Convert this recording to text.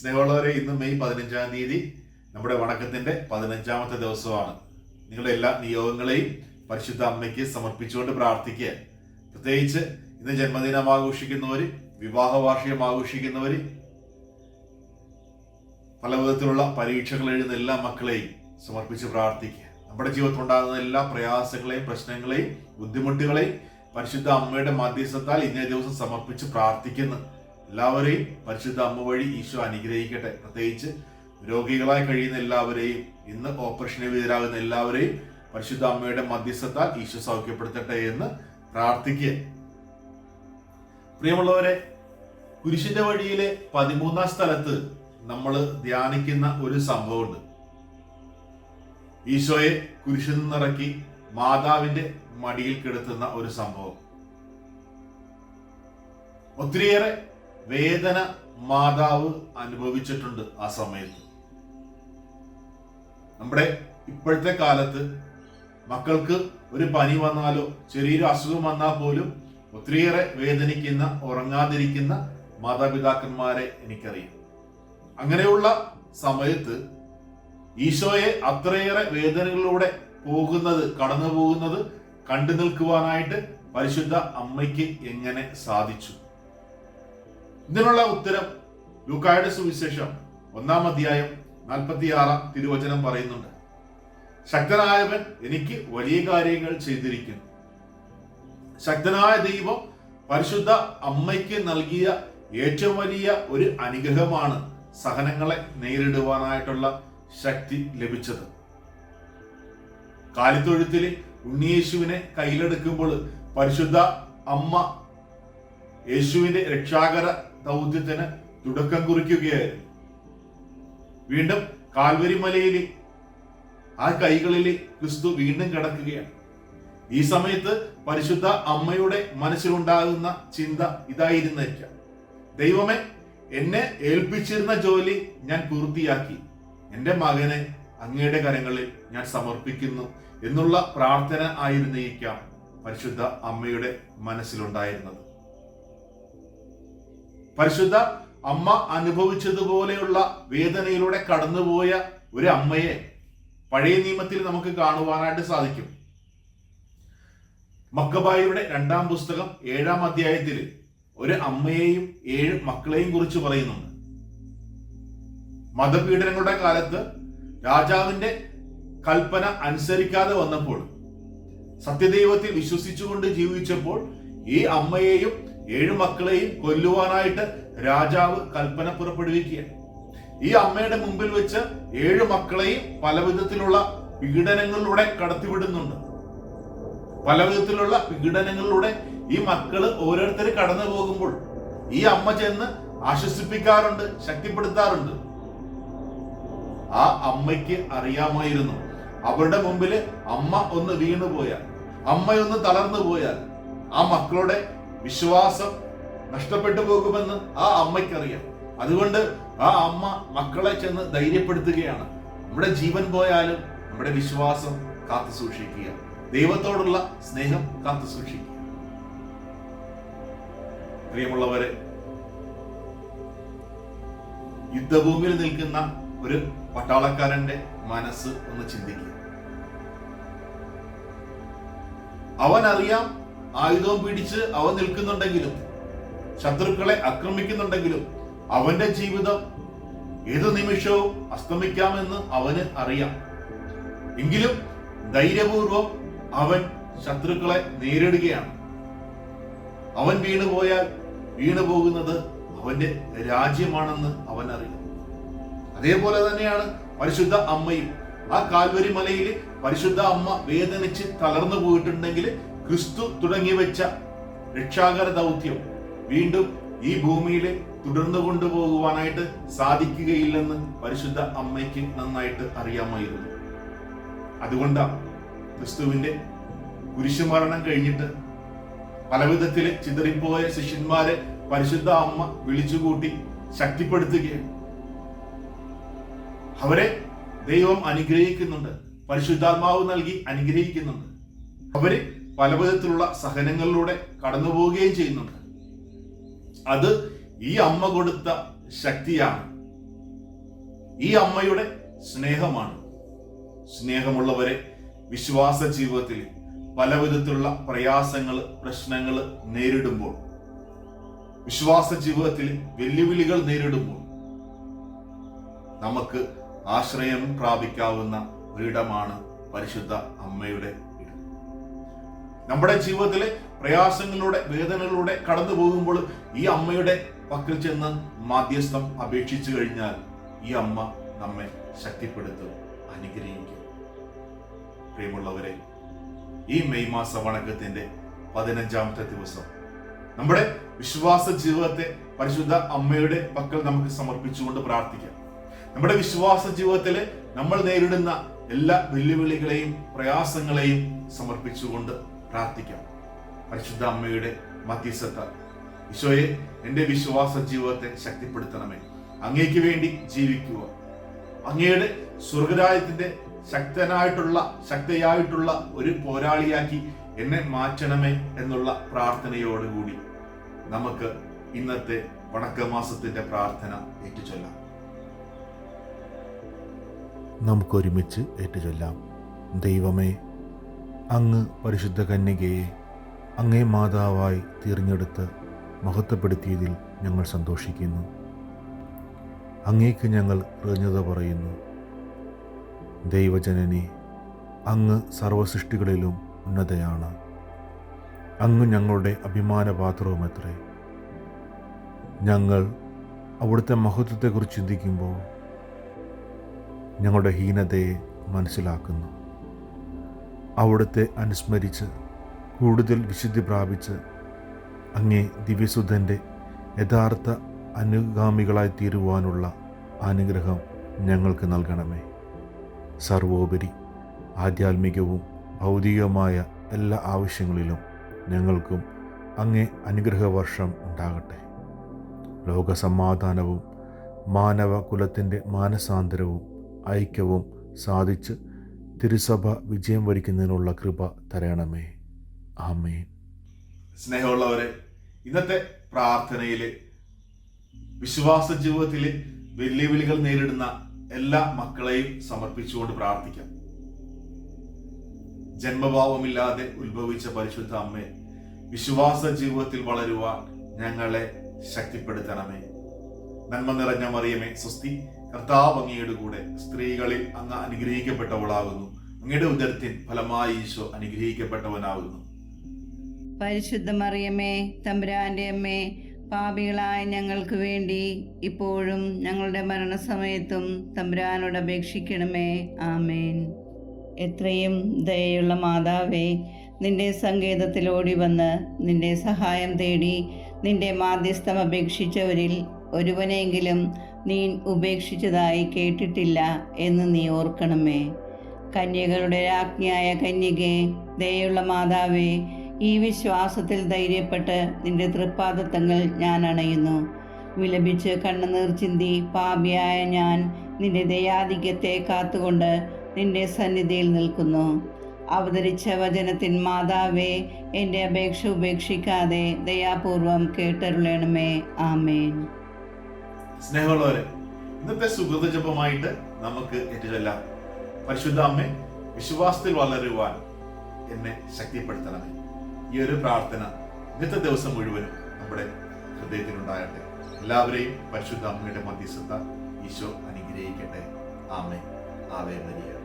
സ്നേഹമുള്ളവരെ ഇന്ന് മെയ് പതിനഞ്ചാം തീയതി നമ്മുടെ വണക്കത്തിന്റെ പതിനഞ്ചാമത്തെ ദിവസമാണ്. നിങ്ങളുടെ എല്ലാ നിയോഗങ്ങളെയും പരിശുദ്ധ അമ്മയ്ക്ക് സമർപ്പിച്ചുകൊണ്ട് പ്രാർത്ഥിക്കുക. പ്രത്യേകിച്ച് ഇന്ന് ജന്മദിനം ആഘോഷിക്കുന്നവര് വിവാഹ വാർഷികം ആഘോഷിക്കുന്നവര് പല വിധത്തിലുള്ള പരീക്ഷകൾ എഴുതുന്ന എല്ലാ മക്കളെയും സമർപ്പിച്ച് പ്രാർത്ഥിക്കുക. നമ്മുടെ ജീവിതത്തിൽ ഉണ്ടാകുന്ന എല്ലാ പ്രയാസങ്ങളെയും പ്രശ്നങ്ങളെയും ബുദ്ധിമുട്ടുകളെയും പരിശുദ്ധ അമ്മയുടെ മധ്യസ്ഥത്താൽ ഇന്നേ ദിവസം സമർപ്പിച്ച് പ്രാർത്ഥിക്കുന്നു. എല്ലാവരെയും പരിശുദ്ധ അമ്മ വഴി ഈശോ അനുഗ്രഹിക്കട്ടെ. പ്രത്യേകിച്ച് രോഗികളായി കഴിയുന്ന എല്ലാവരെയും ഇന്ന് ഓപ്പറേഷന് വിധരാകുന്ന എല്ലാവരെയും പരിശുദ്ധ അമ്മയുടെ മധ്യസ്ഥത്താൽ ഈശോ സൗഖ്യപ്പെടുത്തട്ടെ എന്ന് പ്രാർത്ഥിക്കുക പ്രിയമുള്ളവരെ കുരിശിന്റെ വഴിയിലെ പതിമൂന്നാം സ്ഥലത്ത് നമ്മൾ ധ്യാനിക്കുന്ന ഒരു സംഭവമുണ്ട്. ഈശോയെ കുരിശിൽ നിന്നിറക്കി മാതാവിന്റെ മടിയിൽ കിടത്തുന്ന ഒരു സംഭവം. ഒത്തിരിയേറെ വേദന മാതാവ് അനുഭവിച്ചിട്ടുണ്ട് ആ സമയത്ത്. നമ്മുടെ ഇപ്പോഴത്തെ കാലത്ത് മക്കൾക്ക് ഒരു പനി വന്നാലോ ചെറിയൊരു അസുഖം വന്നാൽ പോലും ഒത്തിരിയേറെ വേദനിക്കുന്ന ഉറങ്ങാതിരിക്കുന്ന മാതാപിതാക്കന്മാരെ എനിക്കറിയാം. അങ്ങനെയുള്ള സമയത്ത് ഈശോയെ അത്രയേറെ വേദനകളിലൂടെ പോകുന്നത് കടന്നു പോകുന്നത് കണ്ടു നിൽക്കുവാനായിട്ട് പരിശുദ്ധ അമ്മയ്ക്ക് എങ്ങനെ സാധിച്ചു? ഇതിനുള്ള ഉത്തരം ലൂക്കായുടെ സുവിശേഷം ഒന്നാം അധ്യായം നാൽപ്പത്തിയാറാം തിരുവചനം പറയുന്നുണ്ട്. ശക്തനായവൻ എനിക്ക് വലിയ കാര്യങ്ങൾ ചെയ്തിരിക്കുന്നു. ശക്തനായ ദൈവം പരിശുദ്ധ അമ്മയ്ക്ക് നൽകിയ ഏറ്റവും വലിയ ഒരു അനുഗ്രഹമാണ് സഹനങ്ങളെ നേരിടുവാനായിട്ടുള്ള ശക്തി ലഭിച്ചത്. കാലിത്തൊഴുത്തിൽ ഉണ്ണിയേശുവിനെ കയ്യിലെടുക്കുമ്പോൾ പരിശുദ്ധ അമ്മ യേശുവിന്റെ രക്ഷാകര ദൗത്യത്തിന് തുടക്കം കുറിക്കുകയായിരുന്നു. വീണ്ടും കാൽവരി മലയിൽ ആ കൈകളിൽ ക്രിസ്തു വീണ്ടും കിടക്കുകയാണ്. ഈ സമയത്ത് പരിശുദ്ധ അമ്മയുടെ മനസ്സിലുണ്ടാകുന്ന ചിന്ത ഇതായിരുന്നേക്കാം ദൈവമേ എന്നെ ഏൽപ്പിച്ചിരുന്ന ജോലി ഞാൻ പൂർത്തിയാക്കി. എന്റെ മകനെ അങ്ങയുടെ കരങ്ങളിൽ ഞാൻ സമർപ്പിക്കുന്നു എന്നുള്ള പ്രാർത്ഥന ആയിരുന്നേക്കാം പരിശുദ്ധ അമ്മയുടെ മനസ്സിലുണ്ടായിരുന്നത്. പരിശുദ്ധ അമ്മ അനുഭവിച്ചതുപോലെയുള്ള വേദനയിലൂടെ കടന്നുപോയ ഒരു അമ്മയെ പഴയ നിയമത്തിൽ നമുക്ക് കാണുവാനായിട്ട് സാധിക്കും. മക്കബായിയുടെ രണ്ടാം പുസ്തകം ഏഴാം അധ്യായത്തിൽ ഒരു അമ്മയെയും ഏഴ് മക്കളെയും കുറിച്ച് പറയുന്നുണ്ട്. മതപീഡനങ്ങളുടെ കാലത്ത് രാജാവിന്റെ കൽപ്പന അനുസരിക്കാതെ വന്നപ്പോൾ സത്യദൈവത്തിൽ വിശ്വസിച്ചുകൊണ്ട് ജീവിച്ചപ്പോൾ ഈ അമ്മയെയും ഏഴു മക്കളെയും കൊല്ലുവാനായിട്ട് രാജാവ് കൽപ്പന പുറപ്പെടുവിക്കുകയാണ് ഈ അമ്മയുടെ മുമ്പിൽ വെച്ച് ഏഴു മക്കളെയും പല വിധത്തിലുള്ള പീഡനങ്ങളിലൂടെ കടത്തിവിടുന്നുണ്ട്. പല വിധത്തിലുള്ള പീഡനങ്ങളിലൂടെ ഈ മക്കൾ ഓരോരുത്തർ കടന്നു പോകുമ്പോൾ ഈ അമ്മ ചെന്ന് ആശ്വസിപ്പിക്കാറുണ്ട് ശക്തിപ്പെടുത്താറുണ്ട്. ആ അമ്മയ്ക്ക് അറിയാമായിരുന്നു. അവരുടെ മുമ്പിൽ അമ്മ ഒന്ന് വീണുപോയാൽ അമ്മയൊന്ന് തളർന്നു പോയാൽ ആ മക്കളുടെ വിശ്വാസം നഷ്ടപ്പെട്ടു പോകുമെന്ന് ആ അമ്മയ്ക്കറിയാം. അതുകൊണ്ട് ആ അമ്മ മക്കളെ ചെന്ന് ധൈര്യപ്പെടുത്തുകയാണ്. നമ്മുടെ ജീവൻ പോയാലും നമ്മുടെ വിശ്വാസം കാത്തു സൂക്ഷിക്കുക. ദൈവത്തോടുള്ള സ്നേഹം കാത്തു സൂക്ഷിക്കുക. പ്രിയമുള്ളവരെ യുദ്ധഭൂമിയിൽ നിൽക്കുന്ന ഒരു പട്ടാളക്കാരന്റെ മനസ്സ് ഒന്ന് ചിന്തിക്കുക. അവൻ അറിയാം ആയുധവും പിടിച്ച് അവൻ നിൽക്കുന്നുണ്ടെങ്കിലും ശത്രുക്കളെ ആക്രമിക്കുന്നുണ്ടെങ്കിലും അവന്റെ ജീവിതം ഏതു നിമിഷവും അസ്തമിക്കാമെന്ന് അവന് അറിയാം. എങ്കിലും ധൈര്യപൂർവം അവൻ ശത്രുക്കളെ നേരിടുകയാണ്. അവൻ വീണുപോയാൽ വീണു പോകുന്നത് അവന്റെ രാജ്യമാണെന്ന് അവൻ അറിയാം അതേപോലെ തന്നെയാണ് പരിശുദ്ധ അമ്മയും. ആ കാൽവരി മലയിൽ പരിശുദ്ധ അമ്മ വേദനിച്ച് തളർന്നു പോയിട്ടുണ്ടെങ്കിൽ ക്രിസ്തു തുടങ്ങി വെച്ച രക്ഷാകര ദൗത്യം വീണ്ടും ഈ ഭൂമിയിൽ തുടർന്നു കൊണ്ടുപോകുവാനായിട്ട് സാധിക്കുകയില്ലെന്ന് പരിശുദ്ധ അമ്മയ്ക്ക് നന്നായിട്ട് അറിയാമായിരുന്നു. അതുകൊണ്ടാണ് ക്രിസ്തുവിന്റെ കുരിശുമരണം കഴിഞ്ഞിട്ട് പലവിധത്തിൽ ചിതറിപ്പോയ ശിഷ്യന്മാരെ പരിശുദ്ധ അമ്മ വിളിച്ചുകൂട്ടി ശക്തിപ്പെടുത്തുകയാണ് അവരെ ദൈവം അനുഗ്രഹിക്കുന്നുണ്ട്. പരിശുദ്ധാത്മാവ് നൽകി അനുഗ്രഹിക്കുന്നുണ്ട്. അവർ പലവിധത്തിലുള്ള സഹനങ്ങളിലൂടെ കടന്നു പോവുകയും ചെയ്യുന്നുണ്ട്. അത് ഈ അമ്മ കൊടുത്ത ശക്തിയാണ്. ഈ അമ്മയുടെ സ്നേഹമാണ്. സ്നേഹമുള്ളവരെ വിശ്വാസ ജീവിതത്തിൽ പല വിധത്തിലുള്ള പ്രയാസങ്ങൾ പ്രശ്നങ്ങൾ നേരിടുമ്പോൾ വിശ്വാസ ജീവിതത്തിൽ വെല്ലുവിളികൾ നേരിടുമ്പോൾ നമുക്ക് ആശ്രയം പ്രാപിക്കാവുന്ന ഒരിടമാണ് പരിശുദ്ധ അമ്മയുടെ നമ്മുടെ ജീവിതത്തിലെ പ്രയാസങ്ങളിലൂടെ വേദനകളിലൂടെ കടന്നു പോകുമ്പോൾ ഈ അമ്മയുടെ പക്കൽ ചെന്ന് മാധ്യസ്ഥം അപേക്ഷിച്ചു കഴിഞ്ഞാൽ ഈ അമ്മ നമ്മെ ശക്തിപ്പെടുത്തും അനുഗ്രഹിക്കും. പ്രിയമുള്ളവരെ ഈ മെയ് മാസ വണക്കത്തിന്റെ പതിനഞ്ചാമത്തെ ദിവസം നമ്മുടെ വിശ്വാസ ജീവിതത്തെ പരിശുദ്ധ അമ്മയുടെ പക്കൽ നമുക്ക് സമർപ്പിച്ചുകൊണ്ട് പ്രാർത്ഥിക്കാം. നമ്മുടെ വിശ്വാസ ജീവിതത്തിൽ നമ്മൾ നേരിടുന്ന എല്ലാ വെല്ലുവിളികളെയും പ്രയാസങ്ങളെയും സമർപ്പിച്ചുകൊണ്ട് പ്രാർത്ഥിക്കാം. പരിശുദ്ധ അമ്മയുടെ മധ്യസ്ഥത. ഈശോയെ എന്റെ വിശ്വാസ ജീവിതത്തെ ശക്തിപ്പെടുത്തണമേ. അങ്ങേക്ക് വേണ്ടി ജീവിക്കുക. അങ്ങയുടെ സ്വർഗരാജ്യത്തിന്റെ ശക്തനായിട്ടുള്ള ശക്തയായിട്ടുള്ള ഒരു പോരാളിയാക്കി എന്നെ മാറ്റണമേ എന്നുള്ള പ്രാർത്ഥനയോടുകൂടി നമുക്ക് ഇന്നത്തെ വണക്കമാസത്തിന്റെ പ്രാർത്ഥന ഏറ്റുചൊല്ലാം. നമുക്കൊരുമിച്ച് ഏറ്റുചൊല്ലാം. ദൈവമേ അങ്ങ് പരിശുദ്ധ കന്യകയെ അങ്ങേ മാതാവായി തിരഞ്ഞെടുത്ത് മഹത്വപ്പെടുത്തിയതിൽ ഞങ്ങൾ സന്തോഷിക്കുന്നു. അങ്ങേക്ക് ഞങ്ങൾ കൃതജ്ഞത പറയുന്നു. ദൈവജനനെ അങ്ങ് സർവസൃഷ്ടികളിലും ഉന്നതയാണ്. അങ്ങ് ഞങ്ങളുടെ അഭിമാനപാത്രവുമത്രേ. ഞങ്ങൾ അവിടുത്തെ മഹത്വത്തെക്കുറിച്ച് ചിന്തിക്കുമ്പോൾ ഞങ്ങളുടെ ഹീനതയെ മനസ്സിലാക്കുന്നു. അവിടുത്തെ അനുസ്മരിച്ച് കൂടുതൽ വിശുദ്ധി പ്രാപിച്ച് അങ്ങേ ദിവ്യസുധന്റെ യഥാർത്ഥ അനുഗാമികളായി തീരുവാനുള്ള അനുഗ്രഹം ഞങ്ങൾക്ക് നൽകണമേ. സർവോപരി ആധ്യാത്മികവും ഭൗതികവുമായ എല്ലാ ആവശ്യങ്ങളിലും ഞങ്ങൾക്കും അങ്ങേ അനുഗ്രഹവർഷം ഉണ്ടാകട്ടെ. ലോകസമാധാനവും മാനവകുലത്തിന്റെ മാനസാന്തരവും ഐക്യവും സാധിച്ച് തിരുസഭ വിജയം വരിക്കുന്നതിനുള്ള കൃപ തരണമേ ആമേൻ. സ്നേഹമുള്ളവരെ ഇന്നത്തെ പ്രാർത്ഥനയിൽ വിശ്വാസ ജീവിതത്തിൽ വെല്ലുവിളികൾ നേരിടുന്ന എല്ലാ മക്കളെയും സമർപ്പിച്ചുകൊണ്ട് പ്രാർത്ഥിക്കാം. ജന്മഭാവമില്ലാതെ ഉത്ഭവിച്ച പരിശുദ്ധ അമ്മേ വിശ്വാസ ജീവിതത്തിൽ വളരുവാൻ ഞങ്ങളെ ശക്തിപ്പെടുത്തണമേ. നന്മ നിറഞ്ഞ മറിയമേ സുസ്തി കർത്താവ് അങ്ങയുടെ കൂടെ സ്ത്രീകളിൽ അങ്ങ് അനുഗ്രഹിക്കപ്പെട്ടവളാകുന്നു. അങ്ങയുടെ ഉദരത്തിൽ ഫലമായി ഈശോ അനുഗ്രഹിക്കപ്പെട്ടവനാകുന്നു. പരിശുദ്ധ മറിയമ്മേ തമ്പുരാന്റെ അമ്മേ പാപികളായ ഞങ്ങൾക്ക് വേണ്ടി ഇപ്പോഴും ഞങ്ങളുടെ മരണസമയത്തും തമ്പുരാനോട് അപേക്ഷിക്കണമേ. ആമേൻ. എത്രയും ദയയുള്ള മാതാവേ നിന്റെ സങ്കേതത്തിൽ ഓടി വന്ന് നിന്റെ സഹായം തേടി നിന്റെ മാധ്യസ്ഥം അപേക്ഷിച്ചവരിൽ ഒരുവനെങ്കിലും നീ ഉപേക്ഷിച്ചതായി കേട്ടിട്ടില്ല എന്ന് നീ ഓർക്കണമേ. കന്യകളുടെ രാജ്ഞിയായ കന്യകെ ദയുള്ള മാതാവേ ഈ വിശ്വാസത്തിൽ ധൈര്യപ്പെട്ട് നിന്റെ തൃപ്പാദത്തങ്ങൾ ഞാൻ അണയുന്നു. വിലപിച്ച് കണ്ണുനീർ ചിന്തി പാപിയായ ഞാൻ നിന്റെ ദയാധിക്യത്തെ കാത്തുകൊണ്ട് നിന്റെ സന്നിധിയിൽ നിൽക്കുന്നു. അവതരിച്ച വചനത്തിൻ മാതാവേ എന്റെ അപേക്ഷ ഉപേക്ഷിക്കാതെ ദയാപൂർവം കേട്ടരുളേണമേ. ആമേൻ. സ്നേഹമുള്ളവരെ ഇന്നത്തെ സുഹൃത ജപമായിട്ട് നമുക്ക് ഏറ്റുചൊല്ലാം പരിശുദ്ധ അമ്മ വിശ്വാസത്തിൽ വളരുവാൻ എന്നെ ശക്തിപ്പെടുത്തണമേ. ഈ ഒരു പ്രാർത്ഥന ഇന്നത്തെ ദിവസം മുഴുവനും നമ്മുടെ ഹൃദയത്തിലുണ്ടാകട്ടെ എല്ലാവരെയും പരിശുദ്ധ അമ്മയുടെ മധ്യസ്ഥത ഈശോ അനുഗ്രഹിക്കട്ടെ. ആമേ ആവേ മരിയ.